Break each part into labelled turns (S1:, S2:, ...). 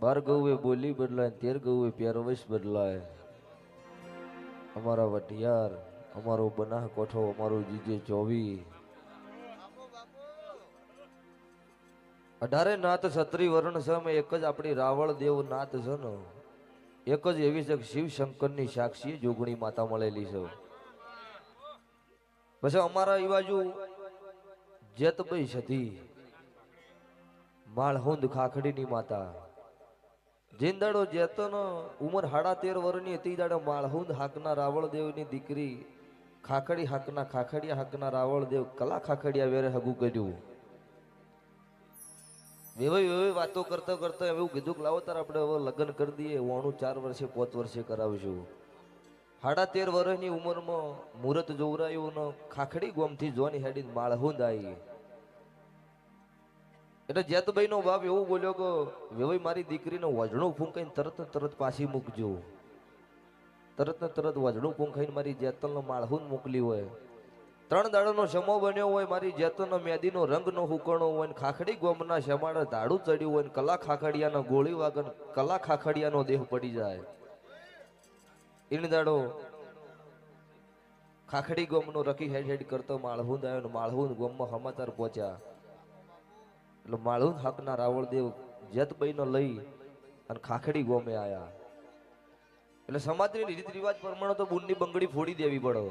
S1: બાર ગૌએ બોલી બદલાય તેર ગૌએ પહેરવેશ બદલાય. અમારા વઢિયાર અમારો બનાહ કોઠો, અમારો જીજે ચોવી. અઢારે નાથ છત્રી વર્ણ સમ એક જ આપણી રાવળ દેવ નાથ છે ને. એક જ એવી છે શિવ શંકરની સાક્ષી જોગણી માતા મળેલી છે. પછી અમારા એ બાજુ જેતભાઈ સતી. માળહુંદ ખાખડીની માતા. જીંદાડો જેતનો ઉંમર હાડા તેર વર્ષની હતી, દાડે માળહુંદ હાકના રાવળદેવની દીકરી ખાખડી હાકના ખાખડિયા હાકના રાવળદેવ કલા ખાખડિયા વેરે હગું કર્યું. વેવાઈ વેવાઈ વાતો કરતા કરતા એવું કીધું કે લાવો તાર આપણે હવે લગ્ન કરી દઈએ વાણું ચાર વર્ષે, પાંચ વર્ષે કરાવીશું. હાડા તેર વર્ષની ઉંમરમાં મુહૂર્ત જોવરાયું ને ખાખડી ગોમથી જોની હેડી માળહુંદ આવી એટલે જેતભાઈ નો બાપ એવું બોલ્યો કે, વેવાઈ મારી દીકરીને વજણું ફૂંકાઈને તરત તરત પાછી મૂકજો. તરત ને તરત વજણું ફૂંકાઈને મારી જેતલનો માળહું મોકલી હોય. ત્રણ દાડાનો સમો બન્યો હોય, મારી જેતનો મેદીનો રંગ નો હુકણો હોય ને ખાખડી ગોમના શમાડે દાડું ચડ્યું હોય ને કલા ખાખડિયાનો ગોળી વાગન કલા ખાખડિયાનો દેહ પડી જાય. ઈણ દાડો ખાખડી ગોમનો રકી હેડ હેડ કરતો માળહું દાયો માળહું ગોમમાં સમાચાર પહોંચ્યા. એટલે માળું હકના રાવળદેવ જેતભાઈનો લઈ અને ખાખડી ગોમે આયા. એટલે સમાજની રીત રિવાજ પ્રમાણે તો બુનની બંગડી ફોડી દેવી પડે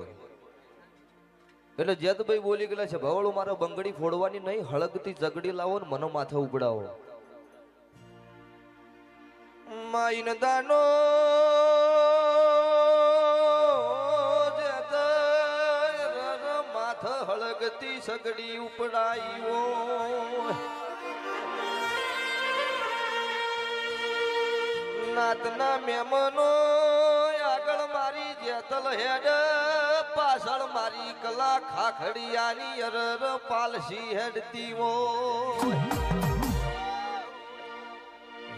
S1: એટલે જેતભાઈ બોલી ગયેલા છે, ભવળું, મારે બંગડી ફોડવાની નહીં, હળગતી ઝગડી લાવો ને મનો માથે ઉપડાવો. માઈન દાનો માથ હળગતી સગડી ઉપડાયો. નાતના મેમનો આગળ મારી જેતલ હેડ, પાછળ મારી કલા ખાખડિયાની અરર પાલસી હેડતી તીવો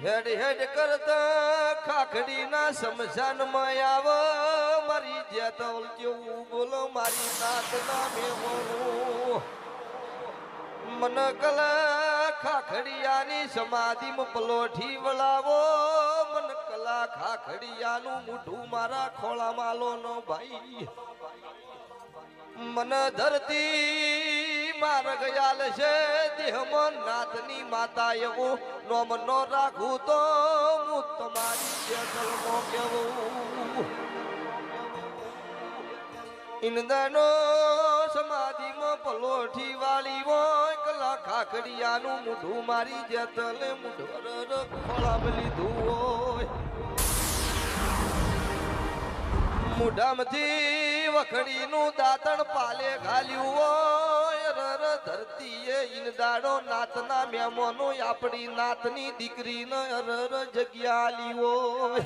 S1: હેડ હેડ કરતા ખાખડીના સમશાનમાં આવ, મારી જેતલ જેવું બોલો મારી નાતના મેમનું. મન કલા ખાખડિયાની સમાધિમાં પલોઠી વળાવો મન ખાખડિયાનું મૂઠું મારા ખોળામાં લો નો ભાઈ. મન ધરતી માર ગયાલ છે, દેહમાં નાથની માતા એવું. નોમ નો રાખું તો હું તમારી જેતલમો કેવું. ઇંદાનો સમાધિમાં પલોઠી વાળી હોય, કલા ખાખડિયાનું મૂઢું મારી જેતલે મૂઢ ખોળામ લીધું હોય. મૂઢામાંથી વખડીનું દાતણ પાલે ઘાલ્યું હોય. રર ધરતીએ ઇંદાડો નાતના મેમોનો આપણી નાતની દીકરીને રર જગ્યા હોય.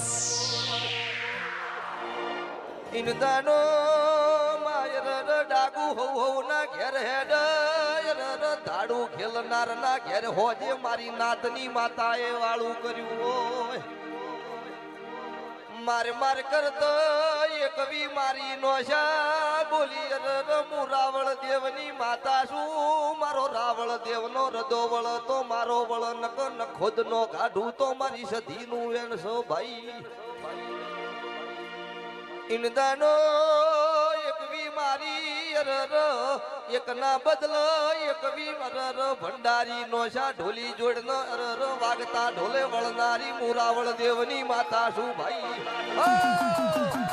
S1: ઇનદાનો માયર ડાગુ હો હો ના ઘેર હેડ. ધાડુ ખેલનાર ના ઘેર હોજે મારી નાતની માતાએ વાળું કર્યું હોય. મારે માર કરતો એ કવિ મારી નોશા બોલી યર મુ રાવળ દેવની માતા શું મારો રાવળ દેવનો રદોવળ તો મારો વળ નક નખોદ નો કાઢું તો મારી સધીનું વેણ સો ભાઈ. વી અરર એક ના બદલ, એક વી અરર ભંડારી નો શા ઢોલી જોડ નો અરર, વાગતા ઢોલે વળનારી મુરાવળ દેવની માતા શું ભાઈ?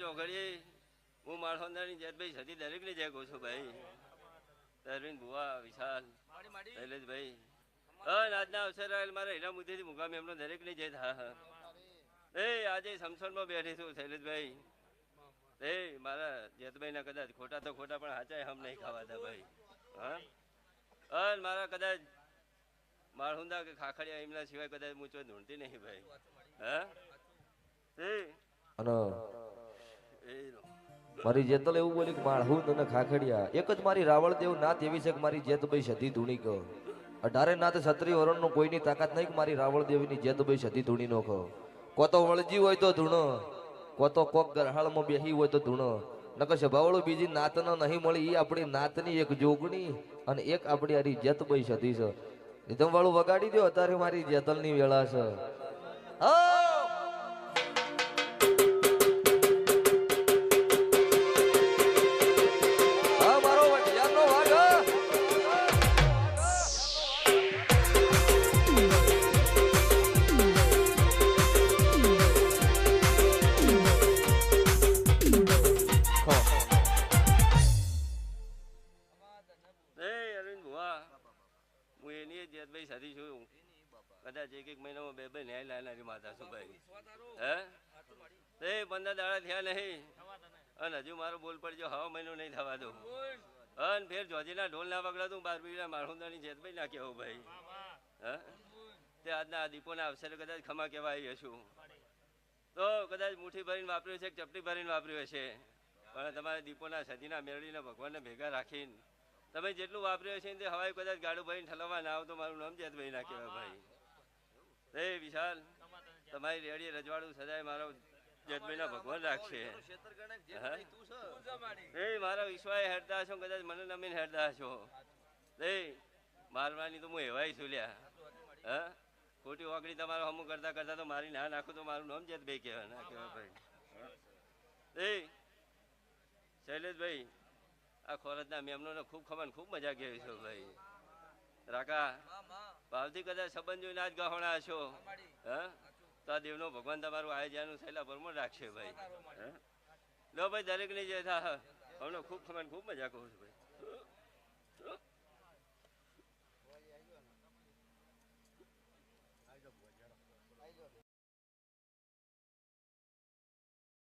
S1: આ
S2: ચોઘડી હું માળખોંદાની જેતભાઈ સતી દરેકને જય કહું છું ભાઈ. અરવિંદ ભુવા વિશાલ શૈલેષભાઈ. અન આજના અવસર આવેલ મારા હીરા મુદ્દેથી મુકામે એમનો દરેકને જય થા એ આજે સમસનમાં બેઠી છું શૈલેષભાઈ. એ મારા જેતભાઈના કદાચ ખોટા તો ખોટા પણ હાચાય હમ નહીં ખાવાતા ભાઈ. હા? અન મારા કદાચ માળહુંદા કે ખાખડિયા એમના સિવાય કદાચ મૂંચો ઢૂંઢતી નહીં ભાઈ. હા? એ.
S1: અને. મારી જેતલ એવું બોલી કે માળહું તને ખાખડિયા. એક જ મારી રાવળ દેવ નાત એવી છે કે મારી જેતભાઈ સધી ધૂણી કહો. અઢારે નાથ છત્રી વરણનો કોઈની તાકાત નહીં કે મારી રાવળ રાવળદેવીની જેતભાઈ સધી ધૂણી નો કહો. કો તો વળજી હોય તો ધૂણો, કો તો કોક ગરહાળમાં બેહી હોય તો ધૂણો. નકર સભાવાળું બીજી નાતનો નહીં મળી એ આપણી નાતની એક જોગણી અને એક આપણી આરી જેતભાઈ સધી છે. રીધમ વાળું વગાડી દો અત્યારે મારી જેતલની વેળા છે. હા! હું
S2: એની જ જેતભાઈ સાથી છું કદાચ એક એક મહિનામાં બે બે ન્યાય લાવનારી માતા છું ભાઈ? હે? એ પંદર દાડા થયા નહીં. અને હજુ મારો બોલ પડજો, હવા મહિનો નહીં થવા દઉં અન ફેર જોજીના ઢોલ ના પકડાતું બાર બીડા માળુંદાની જેતભાઈ ના કહેવું ભાઈ. હે? તે આજના દીપોના અવસરે કદાચ ખમા કેવા આવી છું તો કદાચ મુઠ્ઠી ભરીને વાપર્યું છે ચપટી ભરીને વાપર્યું હશે? પણ તમારે દીપોના સદીના મેળવીને ભગવાનને ભેગા રાખીને તમે જેટલું વાપર્યું છે ને તે હવાઈ કદાચ ગાડું ભાઈ ઠલવવા ના આવો તો મારું નામ જેતભાઈ ના કહેવાય ભાઈ. એ વિશાલ તમારી રેડી રજવાડું સદાય મારો જેતભાઈના ભગવાન રાખશે. એ મારા. વિશ્વાએ હેરતા છો કદાચ મને નમીને હેરતા છો એ મારવાની તો હું એવાય છું લ્યા. હા? ખોટી ઓગળી તમારો હમું કરતા કરતા તો મારી ના નાખું તો મારું નામ જેતભાઈ કહેવાય. ના કહેવાય ભાઈ. એ શૈલેષભાઈ આ ખોરતના મેમનો ખૂબ ખમણ ખૂબ મજા કેવી છો ભાઈ. રાકા ભાવથી કદાચ સંબંધ જોઈને આજ ગહોણા છો હા? તો આ દેવનો ભગવાન તમારું આયોજન થયેલા પરમો રાખશે ભાઈ? લો ભાઈ, દરેકની જે થા. હમણાં ખૂબ ખમણ ખૂબ મજા કહું છું ભાઈ.